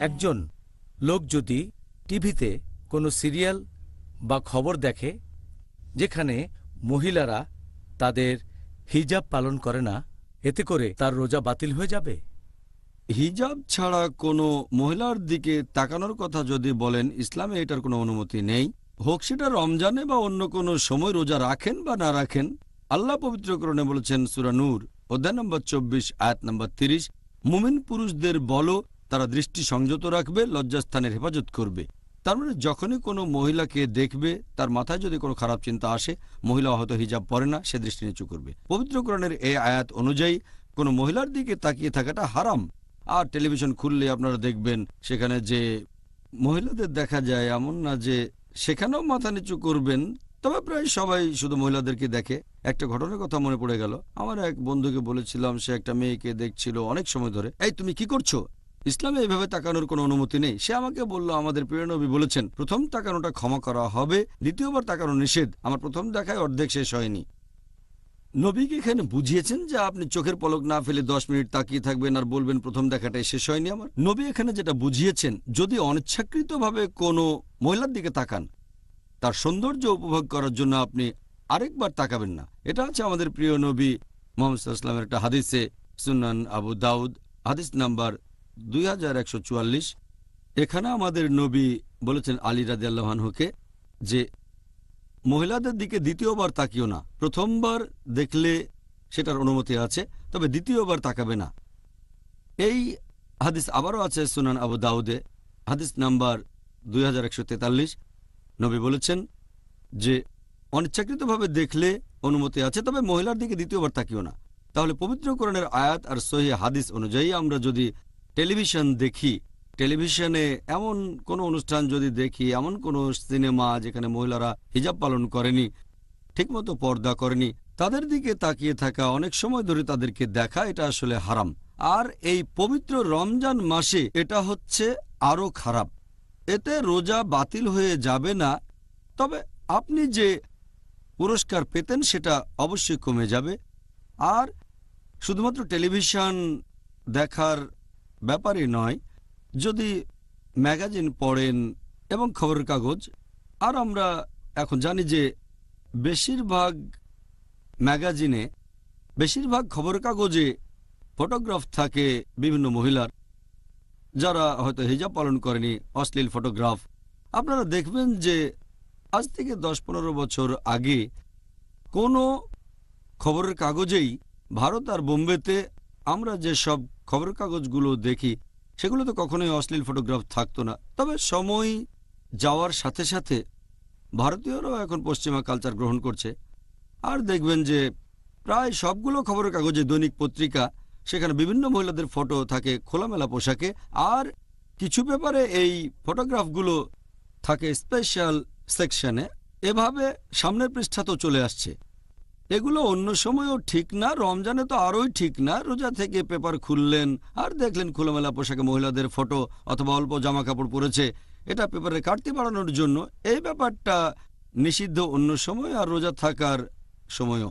একজন লোক যদি টিভিতে কোনো সিরিয়াল বা খবর দেখে, যেখানে মহিলারা তাদের হিজাব পালন করে না, এতে করে তার রোজা বাতিল হয়ে যাবে? হিজাব ছাড়া কোনো মহিলার দিকে তাকানোর কথা যদি বলেন, ইসলামে এটার কোনো অনুমতি নেই। হোক সেটা রমজানে বা অন্য কোনো সময় রোজা রাখেন বা না রাখেন, আল্লাহ পবিত্রকরণে বলেছেন সুরানুর অধ্যায় নম্বর চব্বিশ, আয়াত নম্বর তিরিশ, মুমিন পুরুষদের বলো তারা দৃষ্টি সংযত রাখবে, লজ্জাস্থানের হেফাজত করবে। তার মানে যখনই কোনো মহিলাকে দেখবে, তার মাথায় যদি কোনো খারাপ চিন্তা আসে, মহিলা হয়তো হিজাব পরে না, সে দৃষ্টি নিচু করবে। পবিত্রকরণের এই আয়াত অনুযায়ী কোনো মহিলার দিকে তাকিয়ে থাকাটা হারাম। আর টেলিভিশন খুললে আপনারা দেখবেন, সেখানে যে মহিলাদের দেখা যায় এমন না যে সেখানেও মাথা নিচু করবেন, তবে প্রায় সবাই শুধু মহিলাদেরকে দেখে। একটা ঘটনার কথা মনে পড়ে গেল। আমার এক বন্ধুকে বলেছিলাম, সে একটা মেয়েকে দেখছিল অনেক সময় ধরে। এই, তুমি কি করছ? ইসলামে এভাবে তাকানোর কোনো অনুমতি নেই। সে আমাকে বলল, আমাদের প্রিয় নবী বলেছেন, প্রথম তাকানোটা ক্ষমা করা হবে, দ্বিতীয়বার তাকানো নিষেধ। আমার প্রথম দেখায় অর্ধেক শেষ হয়নি। নবীকে এখানে বুঝিয়েছেন যে আপনি চোখের পলক না ফেলে দশ মিনিট তাকিয়ে থাকবেন আর বলবেন, প্রথম দেখাটাই শেষ হয়নি আমার নবী এখানে যেটা বুঝিয়েছেন, যদি অনিচ্ছাকৃতভাবে কোনো মহিলার দিকে তাকান, তার সৌন্দর্য উপভোগ করার জন্য আপনি আরেকবার তাকাবেন না। এটা আছে আমাদের প্রিয় নবী মোহাম্মদ ইসলামের একটা হাদিসে, সুনান আবু দাউদ, হাদিস নাম্বার দুই হাজার একশো চুয়াল্লিশ, এখানে আমাদের নবী বলেছেন আলী রাজি আল্লাহানহুকে যে মহিলাদের দিকে দ্বিতীয়বার তাকিও না। প্রথমবার দেখলে সেটার অনুমতি আছে, তবে দ্বিতীয়বার তাকাবে না। এই হাদিস আবারও আছে সুনান আবু দাউদে, হাদিস নাম্বার দুই হাজার একশো তেতাল্লিশ। নবী বলেছেন যে, অনিচ্ছাকৃতভাবে দেখলে অনুমতি আছে, তবে মহিলার দিকে দ্বিতীয়বার তাকিও না। তাহলে পবিত্রকরণের আয়াত আর সহি হাদিস অনুযায়ী আমরা যদি টেলিভিশন দেখি। টেলিভিশনে এমন কোনো অনুষ্ঠান যদি দেখি, এমন কোনো সিনেমা যেখানে মহিলারা হিজাব পালন করেনি, ঠিকমতো পর্দা করেনি, তাদের দিকে তাকিয়ে থাকা অনেক সময় ধরে তাদেরকে দেখা এটা আসলে হারাম। আর এই পবিত্র রমজান মাসে এটা হচ্ছে আরও খারাপ। এতে রোজা বাতিল হয়ে যাবে না, তবে আপনি যে পুরস্কার পেতেন সেটা অবশ্যই কমে যাবে। আর শুধুমাত্র টেলিভিশন দেখার ব্যাপারই নয়। যদি ম্যাগাজিন পড়েন এবং খবরের কাগজ, আর আমরা এখন জানি যে বেশিরভাগ ম্যাগাজিনে, বেশিরভাগ খবরের কাগজে ফটোগ্রাফ থাকে বিভিন্ন মহিলার, যারা হয়তো হিজাব পালন করেনি, অশ্লীল ফটোগ্রাফ। আপনারা দেখবেন যে আজ থেকে দশ পনেরো বছর আগে কোনো খবরের কাগজেই ভারত আর বোম্বেতে আমরা যে সব খবরের কাগজগুলো দেখি সেগুলোতে কখনোই অশ্লীল ফটোগ্রাফ থাকতো না। তবে সময় যাওয়ার সাথে সাথে ভারতীয়রাও এখন পশ্চিমা কালচার গ্রহণ করছে। আর দেখবেন যে প্রায় সবগুলো খবরের কাগজে দৈনিক পত্রিকা, সেখানে বিভিন্ন মহিলাদের ফটো থাকে, খোলামেলা পোশাকে। আর কিছু ব্যাপারে এই ফটোগ্রাফগুলো থাকে স্পেশাল সেকশনে এভাবে সামনের পৃষ্ঠা তো চলে আসছে। এগুলো অন্য সময়ও ঠিক না, রমজানে তো আরোই ঠিক না। রোজা থেকে পেপার খুললেন আর দেখলেন খোলামেলা পোশাকে মহিলাদের ফটো অথবা অল্প জামা কাপড় পরেছে। এটা পেপারে কাটতি বাড়ানোর জন্য এই ব্যাপারটা নিষিদ্ধ অন্য সময় আর রোজা থাকার সময়ও।